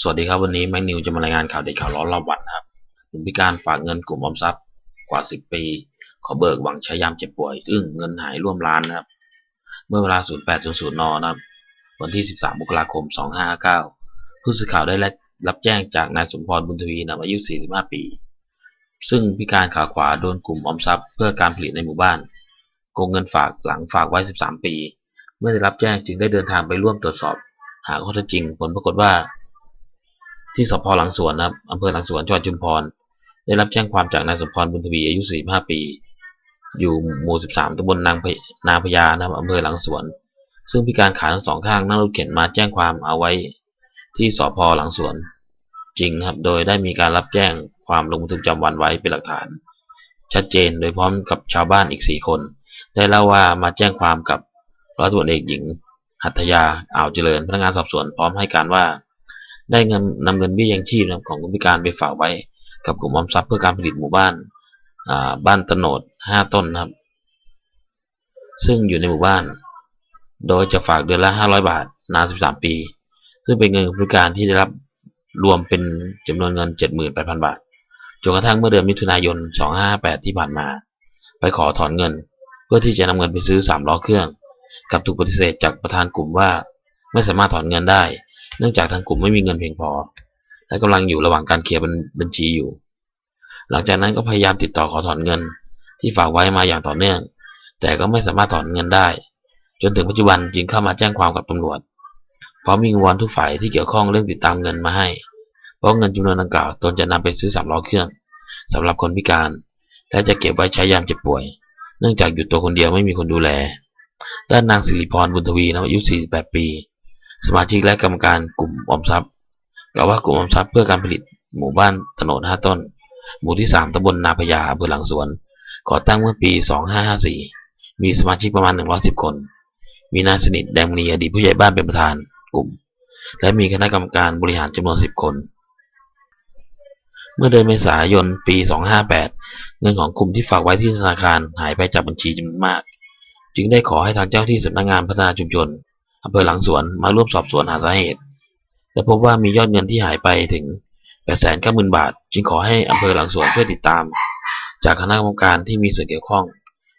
สวัสดีครับวันนี้แม็กนิวจะมารายงานข่าวเด็ดข่าวร้อนรอบวันนะครับหนุ่มพิการฝากเงินกลุ่มออมทรัพย์กว่า 10 ปี ขอเบิกหวังใช้ยามเจ็บป่วย อึ้งเงินหายร่วมล้านนะครับ เมื่อเวลา 08.00 นนะครับ วันที่ 13มกราคม 2559 ผู้สื่อข่าวได้รับแจ้งจากนายสมพรบุญทวีนามอายุ 45 ปี ซึ่งพิการขาขวาโดนกลุ่มออมทรัพย์เพื่อการผลิตในหมู่บ้านโกงเงินฝากหลังฝากไว้ 13 ปี เมื่อได้รับแจ้งจึงได้เดินทางไปร่วมตรวจสอบ หาข้อเท็จจริงผลปรากฏว่า ที่สพหลังสวนนะครับอำเภอหลังสวนจังหวัดชุมพร ได้รับแจ้งความจากนายสมพรบุญทวีอายุ45ปี อยู่หมู่ 13ตำบลนางพนาพญานะครับอำเภอหลังสวน ซึ่งพิการขาทั้งสองข้างนั่งรถเข็นมาแจ้งความเอาไว้ ที่สพหลังสวน จริงครับ โดยได้มีการรับแจ้งความลงบันทึกประจำวันไว้เป็นหลักฐาน ชัดเจนโดยพร้อมกับชาวบ้านอีก4คน ได้เล่าว่ามาแจ้งความกับร้อยตำรวจเอกหญิง หัตยาอ่าวเจริญ พนักงานสอบสวนพร้อมให้การว่า ได้เงินนำเงินเบี้ยยังชีพของคนพิการไปฝากไว้ กับกลุ่มออมทรัพย์เพื่อการผลิตหมู่บ้านบ้านตโนด5ต้นครับ ซึ่งอยู่ในหมู่บ้าน โดยจะฝากเดือนละ500บาท นาน13ปี ซึ่งเป็นเงินผู้พิการที่ได้รับรวมเป็นจำนวนเงิน78,000บาทจนกระทั่งเมื่อเดือนมิถุนายน 2558 ที่ผ่านมา ไปขอถอนเงิน เพื่อที่จะนำเงินไปซื้อ3ล้อเครื่อง กับถูกปฏิเสธจากประธานกลุ่มว่า ไม่สามารถถอนเงินได้ เนื่องจากทางกลุ่มไม่มีเงินเพียงพอ และกำลังอยู่ระหว่างการเคลียร์บัญชีอยู่ หลังจากนั้นก็พยายามติดต่อขอถอนเงิน ที่ฝากไว้มาอย่างต่อเนื่อง แต่ก็ไม่สามารถถอนเงินได้ จนถึงปัจจุบันจึงเข้ามาแจ้งความกับตำรวจพร้อมมีงวอนทุกฝ่ายที่เกี่ยวข้องเรื่องติดตามเงินมาให้ เพราะเงินจำนวนดังกล่าวตนจะนำไปซื้อสามล้อเครื่องสำหรับคนพิการ และจะเก็บไว้ใช้ยามเจ็บป่วย เนื่องจากอยู่ตัวคนเดียวไม่มีคนดูแล ด้านนางสิริพรบุญทวีอายุ 48 ปี สมาชิกและกรรมการกลุ่มออมทรัพย์กล่าวว่ากลุ่มออมทรัพย์เพื่อการผลิตหมู่บ้านถนน5ต้น หมู่ที่ 3ตำบลนาพญาอำเภอหลังสวน ก่อตั้งเมื่อปี 2554 มีสมาชิกประมาณ 110 คน มีนายสนิทแดงมณีอดีตผู้ใหญ่บ้านเป็นประธานกลุ่ม และมีคณะกรรมการบริหารจำนวน 10 คน เมื่อเดือนเมษายนปี 258 เงินของกลุ่มที่ฝากไว้ที่ธนาคารหายไปจากบัญชีจำนวนมาก จึงได้ขอให้ทางเจ้าที่สำนักงงานพัฒนาชุมชนอำเภอหลังสวนมาร่วมสอบสวนหาสาเหตุ และพบว่ามียอดเงินที่หายไปถึง 890,000 บาท จึงขอให้อำเภอหลังสวนช่วยติดตาม จากคณะกรรมการที่มีส่วนเกี่ยวข้อง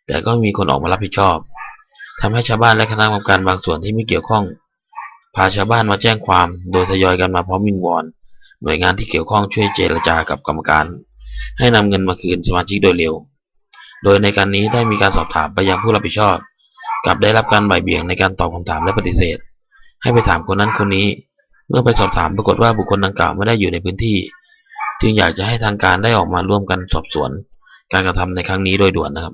แต่ก็มีคนออกมารับผิดชอบทำให้ชาวบ้านและคณะกรรมการบางส่วนที่ไม่เกี่ยวข้อง พาชาวบ้านมาแจ้งความ โดยทยอยกันมาพร้อมวิงวอนหน่วยงานที่เกี่ยวข้องช่วยเจรจากับกรรมการ ให้นำเงินมาคืนสมาชิกโดยเร็ว โดยในการนี้ได้มีการสอบถามไปยังผู้รับผิดชอบ กับได้รับการบ่ายเบี่ยงในการตอบคำถามและปฏิเสธ ให้ไปถามคนนั้นคนนี้ เมื่อไปสอบถามปรากฏว่าบุคคลดังกล่าวไม่ได้อยู่ในพื้นที่ จึงอยากจะให้ทางการได้ออกมาร่วมกันสอบสวน การกระทำในครั้งนี้โดยด่วนนะครับ